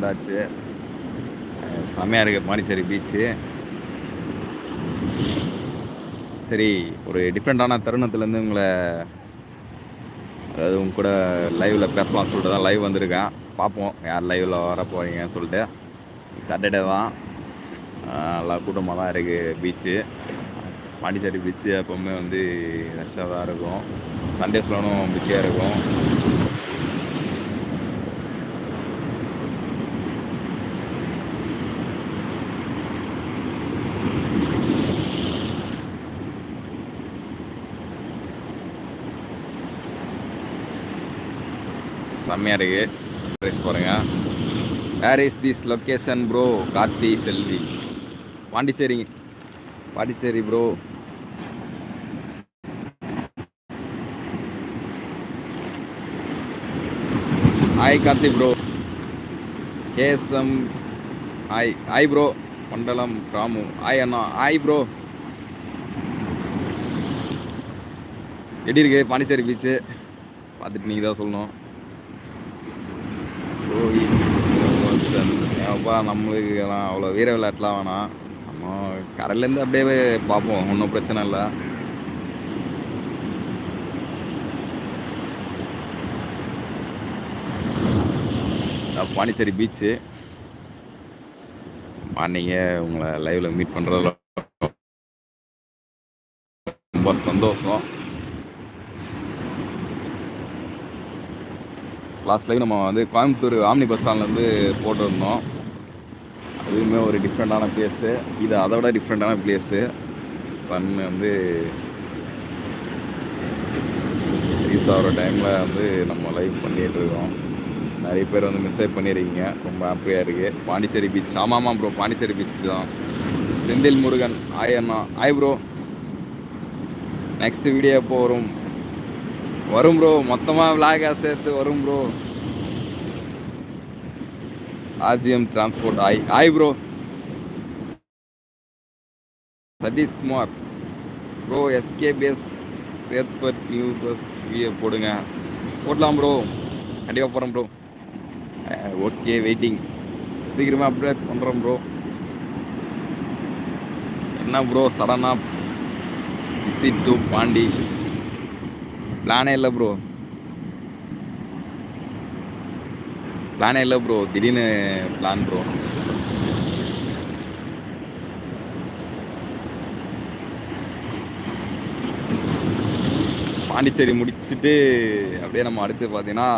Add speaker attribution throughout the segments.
Speaker 1: வந்தாச்சு. செம்மையாக இருக்குது பாண்டிச்சேரி பீச்சு சரி ஒரு டிஃப்ரெண்ட்டான தருணத்துலேருந்து உங்களை அதாவது உங்க கூட லைவில் பேசலாம் சொல்லிட்டு தான் லைவ் வந்திருக்கேன். பார்ப்போம். யார் லைவில் வர போகிறீங்கன்னு சொல்லிட்டு. சாட்டர்டே தான். நல்லா கூட்டமாக தான் இருக்குது பீச்சு பாண்டிச்சேரி பீச்சு எப்போவுமே வந்து ரஷ்ஷாக தான் இருக்கும். சண்டேஸ்லனும் பிஸியாக இருக்கும். செம்மையாக இருக்குது ட்ரெஸ் பாருங்க. Where is this location bro Karthi Selvi. Pondicherry Pondicherry bro hi Karthi bro KSM hi hi bro Mandalam Ramu. Hi Anna. Hi bro எப்படி இருக்கு? பாண்டிச்சேரி பீச்சு பார்த்துட்டு நீங்கள் தான் சொல்லணும். ரோஹித் அப்பா நம்மளுக்கு எல்லாம் அவ்வளோ வீர விளையாட்டுலாம் வேணாம். நம்ம கரையிலேருந்து அப்படியே பார்ப்போம் ஒன்றும் பிரச்சனை இல்லை. பாண்டிச்சேரி பீச்சு மார்னிங்க உங்களை லைவில் மீட் பண்ணுறதுல ரொம்ப சந்தோஷம். லாஸ்ட் லைவ் நம்ம வந்து கோயம்புத்தூர் ஆம்னி பஸ் ஸ்டாண்ட்லேருந்து போட்டிருந்தோம். அதுவுமே ஒரு டிஃப்ரெண்ட்டான பிளேஸு இது அதை விட டிஃப்ரெண்ட்டான பிளேஸு சன் வந்து ரீஸ் ஆகிற டைமில் வந்து நம்ம லைவ் பண்ணிகிட்டு இருக்கோம். நிறைய பேர் வந்து மிஸ் பண்ணியிருக்கீங்க ரொம்ப ஹாப்பியாக இருக்குது பாண்டிச்சேரி பீச் ஆமாம் ப்ரோ பாண்டிச்சேரி பீச் தான். செந்தில் முருகன். ஆய் அண்ணா. ஆய் ப்ரோ நெக்ஸ்ட் வீடியோ எப்போ வரும் வரும் ப்ரோ மொத்தமாக விளாகாக சேர்த்து வரும் ப்ரோ ஆர்ஜிஎம் டிரான்ஸ்போர்ட் ஆய் ஆய் bro Sathishkumar bro SKPS Chetpet new bus video போடுங்க. போடலாம் ப்ரோ கண்டிப்பாக போகிறேன் ப்ரோ ஓகே வெயிட்டிங் சீக்கிரமாக அப்டேட் பண்ணுறோம் ப்ரோ என்ன ப்ரோ சடனாக விசிட் டு பாண்டி பிளானே இல்லை ப்ரோ பிளானே இல்லை ப்ரோ திடீர்னு பிளான் ப்ரோ பாண்டிச்சேரி முடிச்சுட்டு அப்படியே நம்ம அடுத்து பார்த்தீங்கன்னா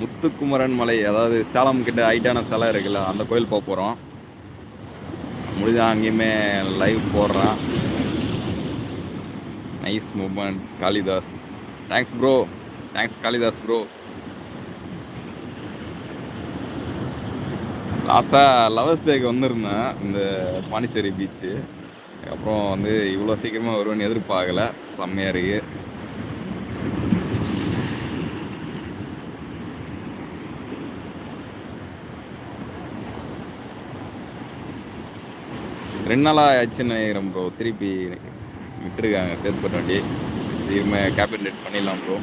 Speaker 1: முத்துக்குமரன் மலை அதாவது சேலம் கிட்ட ஹைட்டான சிலை இருக்குல்ல அந்த கோயில் போக போகிறோம் முடிஞ்சா அங்கேயுமே லைவ் போடுறான். Nice moment Kalidas. Thanks bro thanks Kalidas bro லாஸ்ட்டாக லவர்ஸ் டேக்கு வந்திருந்தேன் இந்த பாண்டிச்சேரி பீச்சு அப்புறம் வந்து இவ்வளோ சீக்கிரமாக வருவேன்னு எதிர்பார்க்கல. செம்மையாக இருக்கு. ரெண்டு நாளாக ஆச்சுன்னு நினைக்கிறேன் ப்ரோ திருப்பி விட்டுருக்காங்க சேத்துப்பட்ட வண்டி. சீக்கிரமாக கேபின் ரெட் பண்ணிடலாம் ப்ரோ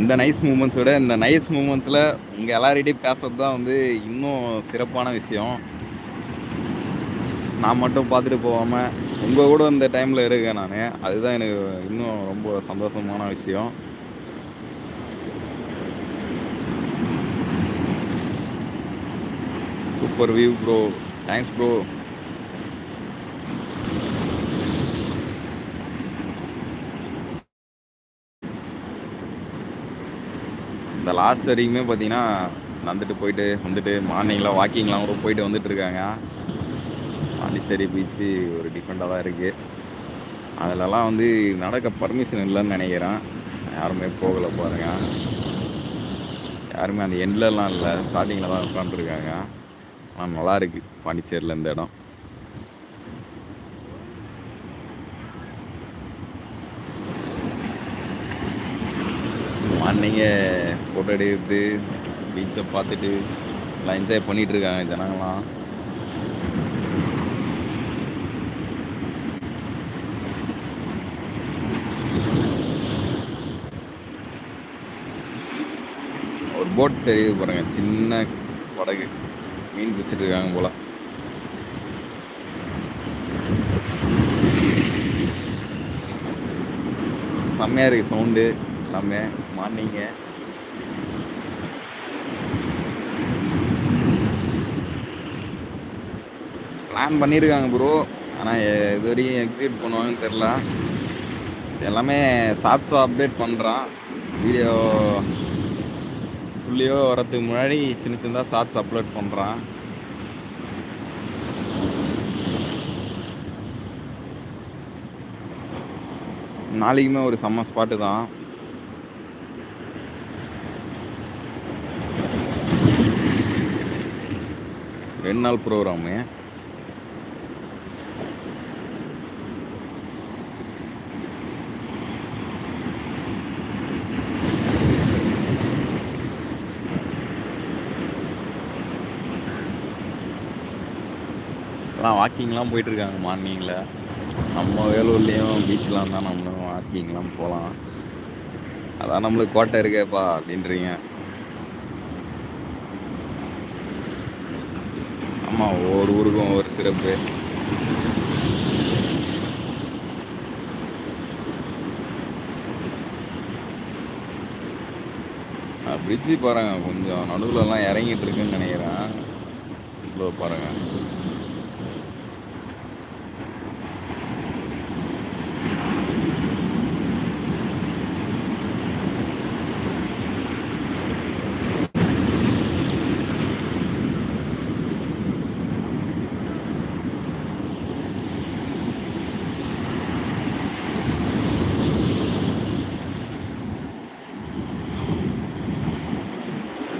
Speaker 1: இந்த நைஸ் மூமெண்ட்ஸ் விட இந்த நைஸ் மூமெண்ட்ஸில் உங்கள் எல்லார்கிட்டையும் பேசுறது தான் வந்து இன்னும் சிறப்பான விஷயம். நான் மட்டும் பார்த்துட்டு போகாமல் உங்கள் கூட இந்த டைமில் இருக்கேன் நான். அதுதான் எனக்கு இன்னும் ரொம்ப சந்தோஷமான விஷயம். Super view bro thanks bro இந்த லாஸ்ட் வரைக்குமே பார்த்தீங்கன்னா நடந்துட்டு போயிட்டு வந்துட்டு மார்னிங்லாம் வாக்கிங்லாம் கூட போயிட்டு வந்துட்டுருக்காங்க பாண்டிச்சேரி பீச்சு ஒரு டிஃப்ரெண்ட்டாக தான் இருக்குது அதிலலாம் வந்து நடக்க பர்மிஷன் இல்லைன்னு நினைக்கிறேன். யாருமே போகலை பாருங்க. யாருமே அந்த எண்ட்லலாம் இல்லை. ஸ்டார்டிங்கில் தான் உட்காந்துருக்காங்க ஆனால் நல்லா இருக்குது பாண்டிச்சேரியில் இந்த இடம். அன்னைங்க ஃபோட்டோ எடுக்கிறது பீச்சை பார்த்துட்டு எல்லாம் என்ஜாய் பண்ணிகிட்டு இருக்காங்க ஜனங்கள்லாம். ஒரு போட் தெரியுது பாருங்கள் சின்ன படகு. மீன் பிடிச்சிட்டு இருக்காங்க போல. செம்மையாக இருக்குது சவுண்டு. எல்லாமே. மார்னிங்கு பிளான் பண்ணியிருக்காங்க ப்ரோ ஆனால் இது வரையும் எக்ஸிக்யூட் பண்ணுவாங்கன்னு தெரில எல்லாமே ஷார்ட்ஸாக அப்டேட் பண்ணுறான் வீடியோ ஃபுல்லியோ வரதுக்கு முன்னாடி சின்ன சின்னதாக ஷார்ட்ஸ் அப்லோட் பண்ணுறான் நாளைக்குமே ஒரு செம்ம ஸ்பாட்டு தான். ரெண்டு நாள் ப்ரோக்ராமு ஆனால் வாக்கிங்லாம் போயிட்டுருக்காங்க மார்னிங்கில் நம்ம வேலூர்லேயும் பீச்லாம் தான் நம்மளும் வாக்கிங்லாம் போகலாம் அதான் நம்மளுக்கு கோட்டை இருக்கேப்பா அப்படின்றீங்க. ஆமாம் ஒவ்வொரு ஊருக்கும் ஒவ்வொரு சிறப்பு. பிரிட்ஜி பாருங்க கொஞ்சம் நடுவுலலாம் இறங்கிட்டு இருக்குன்னு நினைக்கிறேன். இவ்வளோ பாருங்கள்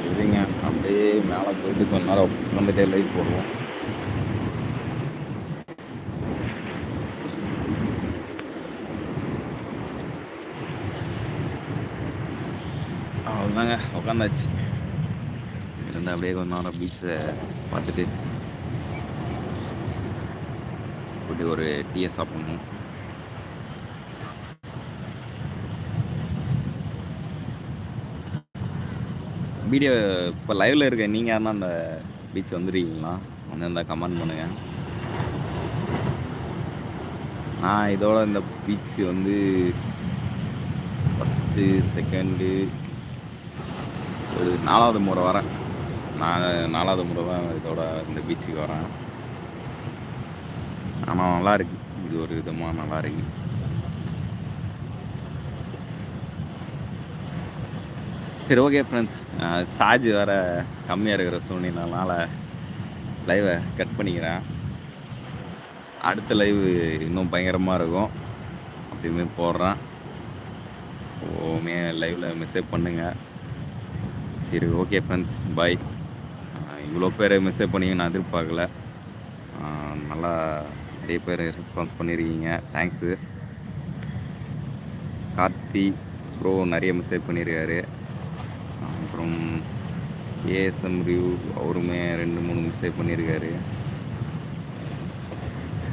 Speaker 1: சரிங்க அப்படியே மேலே போயிட்டு கொஞ்ச வந்துட்டு உட்காந்துட்டே லைட் போடுவோம். அவ்வளோதாங்க உட்காந்தாச்சு இருந்து அப்படியே கொஞ்ச நேரம் பீச்சை பார்த்துட்டு போயிட்டு ஒரு டீயை சாப்பிடணும். வீடியோ இப்போ லைவில் இருக்க நீங்கள் யாருன்னா அந்த பீச் வந்துருக்கீங்களா? வந்திருந்தால் கமெண்ட் பண்ணுங்கள் நான் இதோட இந்த பீச் வந்து ஃபஸ்ட்டு செகண்டு ஒரு நாலாவது முறை வரேன். நான் நாலாவது முறை தான் இதோட இந்த பீச்சுக்கு வரேன். ஆனால் நல்லா இருக்கு. இது ஒரு விதமாக நல்லா இருக்குது சரி ஓகே ஃப்ரெண்ட்ஸ் சார்ஜ் வேறு கம்மியாக இருக்கிற சூழ்நிலைனால லைவை கட் பண்ணிக்கிறேன். அடுத்த லைவ் இன்னும் பயங்கரமாக இருக்கும். அப்படியுமே போடுறேன். ஓமே லைவில் மெசேஜ் பண்ணுங்கள் சரி ஓகே ஃப்ரெண்ட்ஸ் பாய் இவ்வளோ பேர் மெசேஜ் பண்ணிங்க நான் எதிர்பார்க்கல. நல்லா நிறைய பேர் ரெஸ்பான்ஸ் பண்ணியிருக்கீங்க தேங்க்ஸு கார்த்தி ப்ரோ நிறைய மெசேஜ் பண்ணியிருக்காரு அப்புறம் ஏஎஸ்எம் ரிவ்யூ அவருமே ரெண்டு மூணு மெசேஜ் பண்ணியிருக்காரு.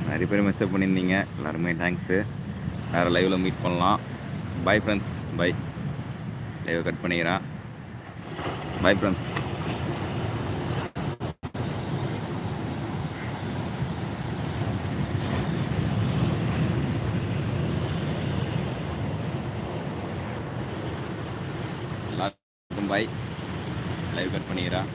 Speaker 1: நிறைய பேர் மெசேஜ் பண்ணியிருந்தீங்க. எல்லாருமே தேங்க்ஸு வேறு லைவில் மீட் பண்ணலாம். பை ஃப்ரெண்ட்ஸ் பை லைவை கட் பண்ணிக்கிறேன் பை ஃப்ரெண்ட்ஸ் எல்லாருக்கும் லைவ் கட் பண்ணிக்கிறேன்